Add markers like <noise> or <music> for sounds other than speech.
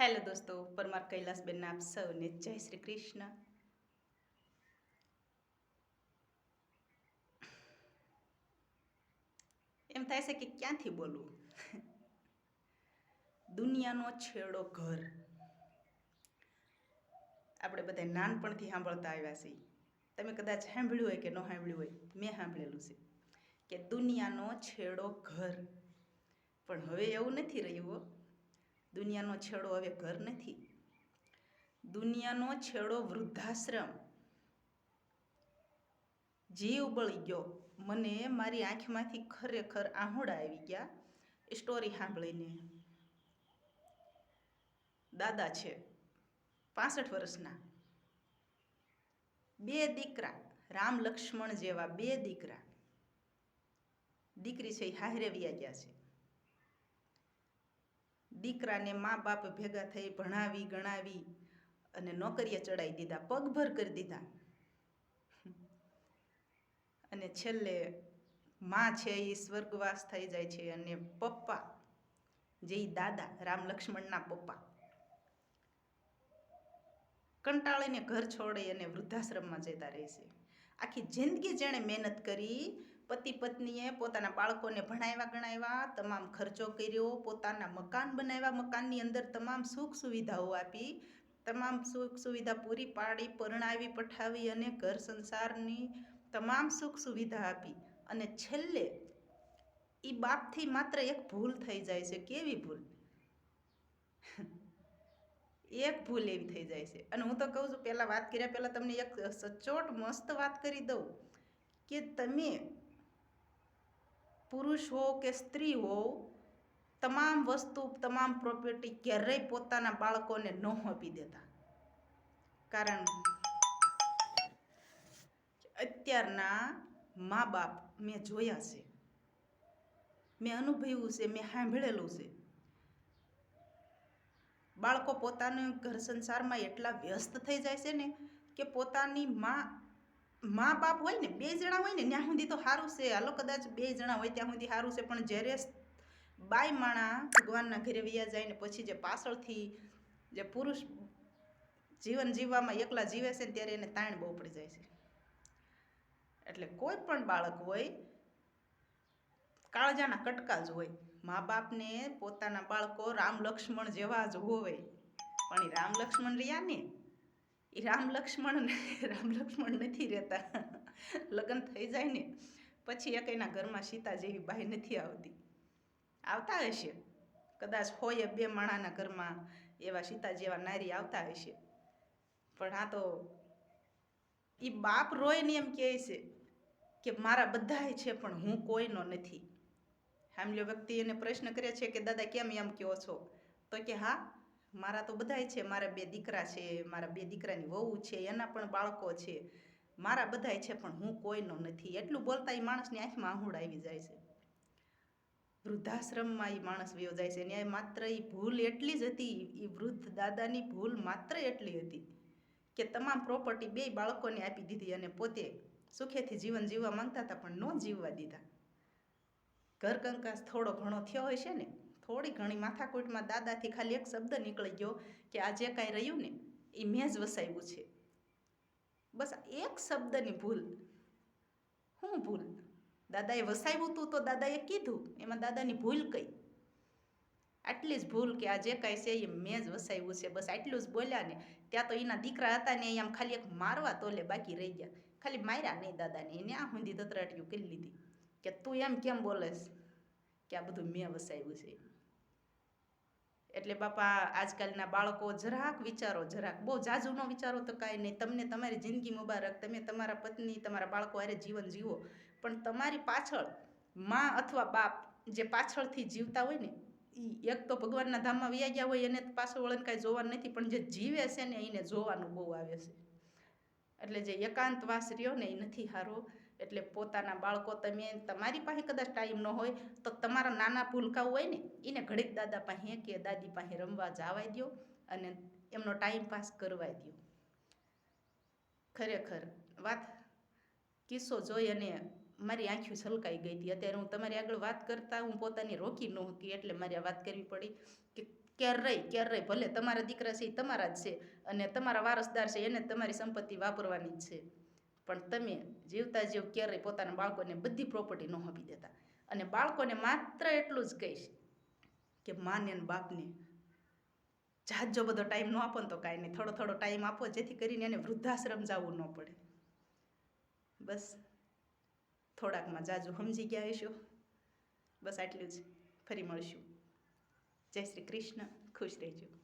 Hello દોસ્તો, પરમાર કૈલાસબેન આપ સૌને જય શ્રી કૃષ્ણ. એમ થાય છે કે ક્યાંથી બોલવું? દુનિયાનો છેડો ઘર. આપણે બધા નાનપણથી સાંભળતા આવ્યા છીએ. તમે કદાચ સાંભળ્યું હોય કે ન સાંભળ્યું હોય, મેં સાંભળેલું છે કે દુનિયાનો છેડો ઘર. પણ હવે એવું નથી રહ્યું દુનિયાનો છેડો હવે ઘર નથી. દુનિયાનો છેડો વૃદ્ધાશ્રમ. જીવ બળી ગયો. મને મારી આંખમાંથી ખરેખર આહોડા આવી ગયા. એ સ્ટોરી સાંભળીને. દાદા છે, પાસઠ વર્ષના. બે દીકરા, રામ લક્ષ્મણ જેવા બે દીકરા. દીકરી છે એ હાહરે વ્યા ગયા છે. દીકરાને મા બાપ ભેગા થઈ ભણાવી, ગણાવી અને નોકરીએ ચડાવી દીધા, પગભર કરી દીધા. અને છેલ્લે માં છે એ સ્વર્ગવાસ થઈ જાય છે અને પપ્પા જે દાદા, રામ લક્ષ્મણના પપ્પા, કંટાળીને ઘર છોડી અને વૃદ્ધાશ્રમમાં જતા રહે છે. આખી જિંદગી જેણે મહેનત કરી પતિ પત્નીએ પોતાના બાળકોને ભણાવ્યા ગણાવ્યા, તમામ ખર્ચો કર્યો, પોતાના મકાન બનાવ્યા, મકાનની અંદર તમામ સુખ સુવિધાઓ આપી, તમામ સુખ સુવિધા પૂરી પાડી, પરણાવી, પઠાવી અને ઘર સંસારની તમામ સુખ સુવિધા આપી. અને છેલ્લે એ બાપથી માત્ર એક ભૂલ થઈ જાય છે. કેવી ભૂલ? એક ભૂલ એવી થઈ જાય છે. અને હું તો કહું છું, પહેલાં વાત કર્યા પહેલાં તમને એક સચોટ, મસ્ત વાત કરી દઉં કે તમે પુરુષ હો કે સ્ત્રી હો, તમામ વસ્તુ, તમામ પ્રોપર્ટી ક્યારેય પોતાના બાળકોને ન આપી દેતા. કારણ અત્યારના મા બાપ મેં જોયા છે. મેં અનુભવ્યું છે, મેં સાંભળેલું છે. બાળકો પોતાના ઘર સંસારમાં એટલા વ્યસ્ત થઈ જાય છે ને કે પોતાની માં મા બાપ હોય ને, બે જણા હોય ને, ત્યાં સુધી તો સારું છે. હાલો કદાચ બે જણા હોય ત્યાં સુધી સારું છે. પણ જ્યારે બાય માણા ભગવાનના ઘરે વયા જાય ને, પછી જે પાછળથી જે પુરુષ જીવન જીવવામાં એકલા જીવે છે ને, ત્યારે એને તાણ બહુ પડી જાય છે. એટલે કોઈ પણ બાળક હોય, કાળજાના કટકા જ હોય, મા બાપને પોતાના બાળકો રામ લક્ષ્મણ જેવા જ હોય પણ એ રામ લક્ષ્મણ રહ્યા ને એ રામ લક્ષ્મણ <laughs> રામ લક્ષ્મણ નથી રહેતા. <laughs> લગ્ન થઈ જાય ને પછી એક એના ઘરમાં સીતા જેવી બાઈ નથી આવતી. આવતા હશે. કદાચ હોય બે માણાના ઘરમાં એવા સીતા જેવા નારી આવતા હશે. પણ આ તો એ બાપ રોય ને એમ કહે છે કે મારા બધાય છે પણ હું કોઈનો નથી. હામલ્યો વ્યક્તિ એને પ્રશ્ન કરે છે કે, દાદા, કેમ એમ કહો છો? તો કે, હા મારા તો બધાય છે, મારા બે દીકરા છે, મારા બે દીકરાની વહુ છે, એના પણ બાળકો છે. મારા બધાય છે, પણ હું કોઈનો નથી. એટલું બોલતા એ માણસની આંખમાં આહુડ આવી જાય છે. વૃદ્ધાશ્રમમાં એ માણસ વયો જાય છે. ન્યાય માત્ર એ ભૂલ એટલી જ હતી એ વૃદ્ધ દાદાની ભૂલ માત્ર એટલી હતી કે તમામ પ્રોપર્ટી બે બાળકોને આપી દીધી અને પોતે સુખેથી જીવન જીવવા માંગતા હતા, પણ ન જીવવા દીધા. ઘર કંકાસ થોડો ઘણો થયો હોય છે ને થોડી ઘણી માથાકૂટમાં દાદાથી ખાલી એક શબ્દ નીકળી ગયો કે આ જે કાંઈ રહ્યું ને એ મેં જ વસાવ્યું છે. બસ એક શબ્દની ભૂલ. શું ભૂલ? દાદાએ વસાવ્યું તું તો દાદાએ કીધું. એમાં દાદાની ભૂલ કઈ? આટલી જ ભૂલ કે આ જે કાંઈ છે એ મેં જ વસાવ્યું છે. બસ આટલું જ બોલ્યા ને, ત્યાં તો એના દીકરા હતા ને આમ ખાલી એક મારવા તોલે બાકી રહી ગયા. ખાલી માર્યા નહીં દાદાને. એને આ હુંધી તતરાટીઓ કરી લીધી. કે તું એમ કેમ બોલેસ કે આ બધું મેં વસાવ્યું છે? એટલે બાપા, આજકાલના બાળકો જરાક વિચારો, જરાક. બહુ જાજુ ન વિચારો તો કાંઈ નહીં. તમને તમારી જિંદગી મુબારક. તમે તમારા પત્ની, તમારા બાળકો અરે જીવન જીવો. પણ તમારી પાછળમાં અથવા બાપ જે પાછળથી જીવતા હોય ને એ એક તો ભગવાનના ધામમાં વ્યા ગયા હોય, એને પાછળ વળન કાંઈ જોવાનું નથી, પણ જે જીવે છે ને, એને જોવાનું બહુ આવે છે. એટલે જે એકાંતવાસ રહ્યો ને એ નથી સારો એટલે પોતાના બાળકો તમે, તમારી પાસે કદાચ ટાઈમ ન હોય, તો તમારા નાના ભૂલકાઓ હોય ને, એને ઘડીક દાદા પાસે કે દાદી પાસે રમવા જવાય દો અને એમનો ટાઈમ પાસ કરવા દો ખરેખર વાત, કિસ્સો જોઈ અને મારી આંખી છલકાઈ ગઈ હતી. અત્યારે હું તમારી આગળ વાત કરતા હું પોતાની રોકી ન હતી, એટલે મારે વાત કરવી પડી કે ક્યારેય ક્યારેય ભલે તમારા દીકરા છે એ તમારા જ છે અને તમારા વારસદાર છે એને તમારી સંપત્તિ વાપરવાની જ છે. પણ તમે જીવતા જીવ ક્યારેય પોતાના બાળકોને બધી પ્રોપર્ટી ન આપી દેતા. અને બાળકોને માત્ર એટલું જ કહીશ કે માને અને બાપને જાજો બધો ટાઈમ ન આપો ને તો કાંઈ નહીં. થોડો થોડો ટાઈમ આપો જેથી કરીને એને વૃદ્ધાશ્રમ જવું ન પડે. બસ. થોડાકમાં જાજુ સમજી ગયા હશો. બસ આટલું જ. ફરી મળશું. જય શ્રી કૃષ્ણ. ખુશ રહેજો.